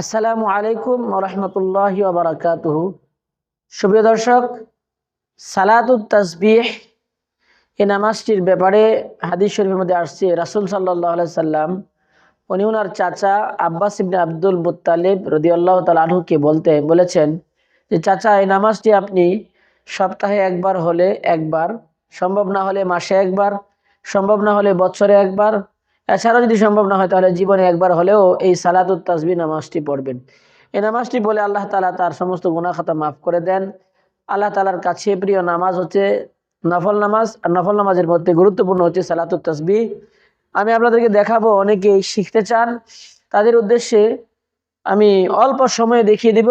আসসালামু আলাইকুম রহমতুল্লাহ বারাকাতুহু। সুপ্রিয় দর্শক, সালাতুত তাসবিহ এই নামাজটির ব্যাপারে হাদিস শরীফের মধ্যে আসছে, রাসুল সাল্লাহ সাল্লাম উনি ওনার চাচা আব্বাস ইবনে আব্দুল মুতালিব রদি আল্লাহ তালহুকে বলতে বলেছেন যে, চাচা, এই নামাজটি আপনি সপ্তাহে একবার হলে একবার, সম্ভব না হলে মাসে একবার, সম্ভব না হলে বছরে একবার এছাড়াও যদি সম্ভব না হয়, তাহলে জীবনে একবার হলেও এই সালাতুত তাসবি নামাজটি পড়বেন। এই নামাজটি বলে আল্লাহ তালা তার সমস্ত গুণাখাতা মাফ করে দেন। আল্লাহ তালার কাছে প্রিয় নামাজ হচ্ছে নফল নামাজ, আর নফল নামাজের মধ্যে গুরুত্বপূর্ণ হচ্ছে সালাতুত তাসবি আমি আপনাদেরকে দেখাবো অনেকেই শিখতে চান। তাদের উদ্দেশ্যে আমি অল্প সময়ে দেখিয়ে দেব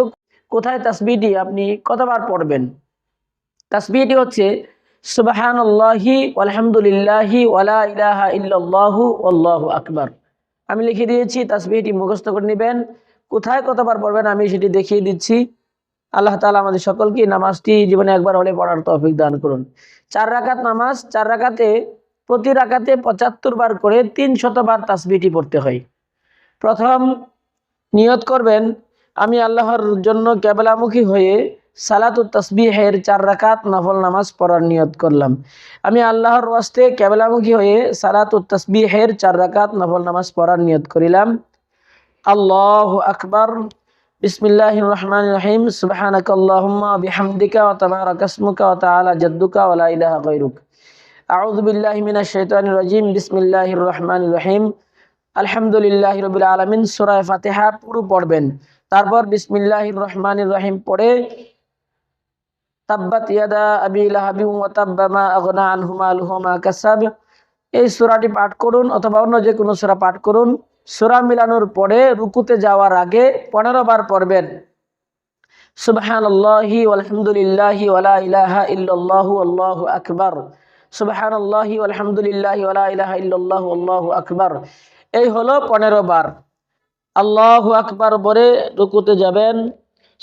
কোথায় তাসবিটি আপনি কতবার পড়বেন। তাসবিটি হচ্ছে সুবাহান আল্লাহি আলহামদুলিল্লাহি ওয়ালা ইলাহা ইল্লাল্লাহু আল্লাহু আকবার। আমি লিখে দিয়েছি, তাসবিহটি মুখস্থ করে নেবেন। কোথায় কতবার পড়বেন আমি সেটি দেখিয়ে দিচ্ছি। আল্লাহ তালা আমাদের সকলকে নামাজটি জীবনে একবার হলে পড়ার তৌফিক দান করুন। চার রাকাত নামাজ, চার রাকাতে, প্রতি রাকাতে পঁচাত্তর বার করে তিন শতবার তাসবিহটি পড়তে হয়। প্রথম নিয়ত করবেন, আমি আল্লাহর জন্য কেবলামুখী হয়ে সালাতুত তসবিহের চার রাকাত নফল নামাজ পড়ার নিয়ত করলাম। আমি আল্লাহর ওয়াস্তে কেবলামুখী হয়ে সালাতুত তসবিহের চার রাকাত নফল নামাজ পড়ার নিয়ত করিলাম। আল্লাহ আকবর। বিসমিল্লাহ রহমান রহিম। সুবহানাক আল্লাহুম্মা বিহামদিকা ওয়া তাবারাকা ইসমুকা ওয়া তাআলা জাদ্দুকা ওয়া লা ইলাহা গায়রুক। আউযু বিল্লাহি মিনাশ শাইতানির রাজিম। বিসমিল্লাহির রহমানির রহিম। আলহামদুলিল্লাহি রাব্বিল আলামিন। সূরা ফাতিহা পুরো পড়বেন। তারপর বিসমিল্লাহির রহমানির রহিম পড়ে তাব্বাত ইয়াদা আবি লাহাবি ওয়া তাব্বা মা আগনা আনহু মালুহু মা কাসাব। এই সূরাটি পাঠ করুন অথবা অন্য যে কোনো সূরা পাঠ করুন। সূরা মিলানোর পরে রুকুতে যাওয়ার আগে 15 বার পড়বেন। সুবহানাল্লাহি ওয়ালহামদুলিল্লাহি ওয়ালা ইলাহা ইল্লাল্লাহু আল্লাহু আকবার। সুবহানাল্লাহি ওয়ালহামদুলিল্লাহি ওয়ালা ইলাহা ইল্লাল্লাহু আল্লাহু আকবার। এই হলো 15 বার। আল্লাহু আকবার বলে রুকুতে যাবেন।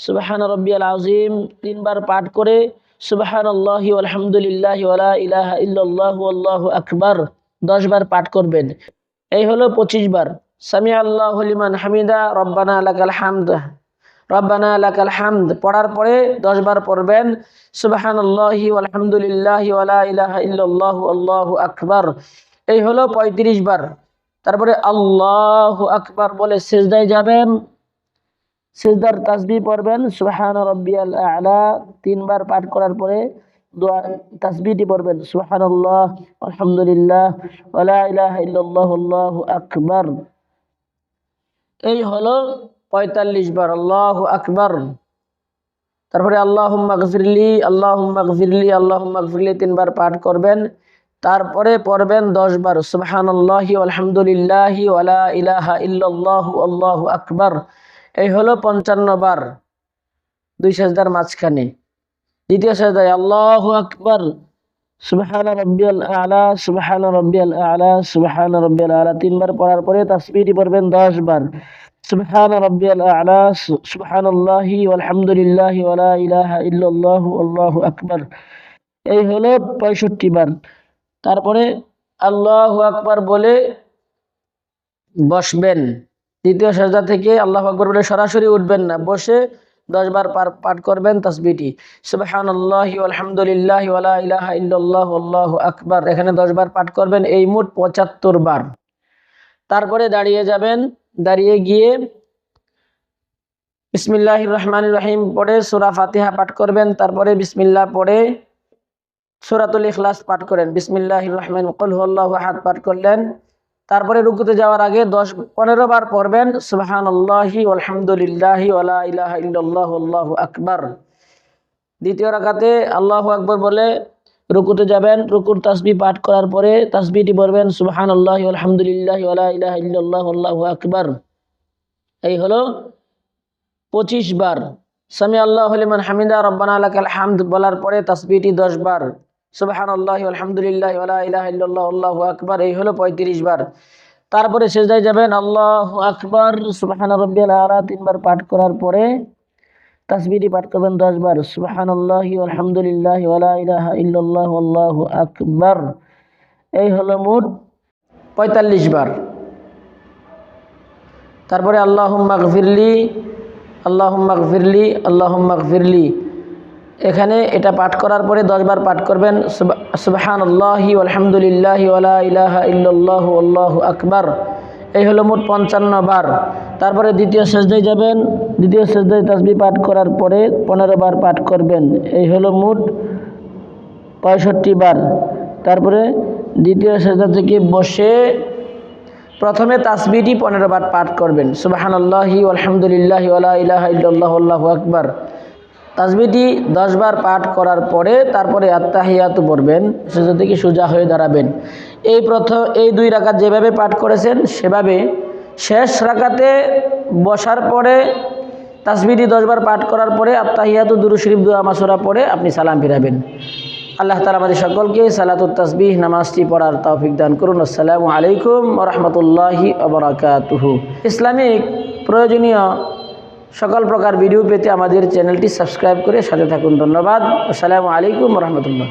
সুবাহান রব্বিয়াল আজিম তিনবার পাঠ করে সুবাহান আল্লাহি আলহামদুলিল্লাহ ইলাহা ইল্লাল্লাহু আল্লাহু আকবার দশ পাঠ করবেন। এই হলো পঁচিশ বার। সামি আল্লাহ লিমান হামিদা, রব্বানা লাকাল হামদ। রব্বানা লাকাল হামদ। পড়ার পরে দশ বার পড়বেন সুবাহান আল্লাহি আলহামদুলিল্লাহ ইলাহা ইল্লাল্লাহু আল্লাহু আকবার। এই হলো পঁয়ত্রিশ বার। তারপরে আল্লাহ আকবার বলে সেজদায় যাবেন। সেজদার তাসবি পড়বেন, সুবহান রব্বিয়াল আলা, তিনবার পাঠ করার পরে তাসবিটি পড়বেন, সুবহানাল্লাহ, আলহামদুলিল্লাহ ওয়ালা ইলাহা ইল্লাল্লাহ, আল্লাহু আকবার। এই হলো পঁয়তাল্লিশ বার, আল্লাহ আকবার। তারপরে আল্লাহ গফিরলি আল্লাহ গফিরলি আল্লাহ গফিরলি তিনবার পাঠ করবেন। তারপরে পড়বেন দশ বার, সুবহানাল্লাহি আলহামদুলিল্লাহি ওয়ালা ইলাহা ইল্লাল্লাহু, আল্লাহ আকবার। এই হলো পঞ্চান্ন বার। দুই সাজদার মাঝখানে। দ্বিতীয় সাজদায় আল্লাহু আকবার। সুবহান রব্বিয়াল আলা, সুবহান রব্বিয়াল আলা, সুবহান রব্বিয়াল আলা। তিনবার পড়ার পরে তাসবিহটি পড়বেন দশ বার। সুবহান রব্বিয়াল আলা সুবহানাল্লাহি আলহামদুলিল্লাহি ওয়ালা ইলাহা ইল্লাল্লাহু, আল্লাহু আকবার। এই হলো পঁয়ষট্টি বার। তারপরে আল্লাহ আকবার বলে বসবেন। দ্বিতীয় সাজদা থেকে আল্লাহ আকবর বলে সরাসরি উঠবেন না। বসে দশ বার পাঠ করবেন তসবিটি সুবাহান আল্লাহি আলহামদুলিল্লাহ ওয়ালা ইলাহা ইল্লাল্লাহ আল্লাহু আকবার। এখানে দশ বার পাঠ করবেন, এই মোট পঁচাত্তর বার। তারপরে দাঁড়িয়ে যাবেন, দাঁড়িয়ে গিয়ে বিসমিল্লাহ রহমান রহিম পড়ে সুরা ফাতিহা পাঠ করবেন, তারপরে বিসমিল্লাহ পড়ে সুরাতুল ইখলাস পাঠ করেন। বিসমিল্লাহ রহমান কল আল্লাহ হাত পাঠ করলেন। তারপরে রুকুতে যাওয়ার আগে দশ, পনেরো বার পড়বেন সুবাহান আল্লাহি আলহামদুলিল্লাহি ইলাহা ইল্লাল্লাহ, আল্লাহ আকবার। দ্বিতীয় রাখাতে আল্লাহ আকবর বলে রুকুতে যাবেন, রুকুর তাসবি পাঠ করার পরে তাসবিটি পড়বেন সুবাহান আল্লাহি আলহামদুলিল্লাহি ইলাহা ইল্লাল্লাহ, আল্লাহ আকবার। এই হলো পঁচিশ বার। সামি আল্লাহ হলিমান হামিদা, রব্বানা আলাকাল হামদ বলার পরে তাসবিটি দশ বার। সুবাহান আল্লাহ আলহামদুলিল্লাহ ইলাহ আল্লাহ আকবার, এই হলো পঁয়ত্রিশ বার। তারপরে শেষদায় যাবেন আল্লাহ আকবার, সুবাহান রব্বিয়াল আলা, তিনবার পাঠ করার পরে তাসবিটি পাঠ করবেন দশ বার। সুবাহান আল্লাহ আলহামদুলিল্লাহ ইলাহ ইল্লাল্লাহ, আল্লাহ আকবার। এই হলো মোট পঁয়তাল্লিশ বার। তারপরে আল্লাহ গফিরলি, আল্লাহুম্মা গফিরলি আল্লাহুম্মা গফিরলি। এখানে এটা পাঠ করার পরে দশবার পাঠ করবেন সুবাহান আল্লাহি আলহামদুলিল্লাহি ওলা ইলাহা আল্লাহু আকবার। এই হলো মোট পঞ্চান্ন বার। তারপরে দ্বিতীয় সেজদায় যাবেন, দ্বিতীয় সেজদায় তাসবি পাঠ করার পরে পনেরো বার পাঠ করবেন। এই হলো মোট পঁয়ষট্টি বার। তারপরে দ্বিতীয় সেজদা থেকে বসে প্রথমে তাসবিটি পনেরো বার পাঠ করবেন সুবাহান আল্লাহি আলহামদুলিল্লাহি ওলা ইলাহা আল্লাহু আকবার। তাসবিটি দশবার পাঠ করার পরে তারপরে আত্মাহিয়াত পড়বেন সেজা থেকে সোজা হয়ে দাঁড়াবেন। এই প্রথম এই দুই রাকাত যেভাবে পাঠ করেছেন, সেভাবে শেষ রাকাতে বসার পরে তাসবিটি দশবার পাঠ করার পরে আত্মাহিয়াত দুরু শরীফ, দোয়া মাসুরা পরে আপনি সালাম ফিরাবেন। আল্লাহ তালা আমাদের সকলকে সালাতুত তাসবিহ, নামাজটি পড়ার তৌফিক দান করুন। আসসালামু আলাইকুম রহমতুল্লাহি আবরাকাতুহু ইসলামিক প্রয়োজনীয় সকল প্রকার ভিডিও পেতে আমাদের চ্যানেলটি সাবস্ক্রাইব করে সাথে থাকুন। ধন্যবাদ। আসসালামু আলাইকুম রহমতুল্লাহ।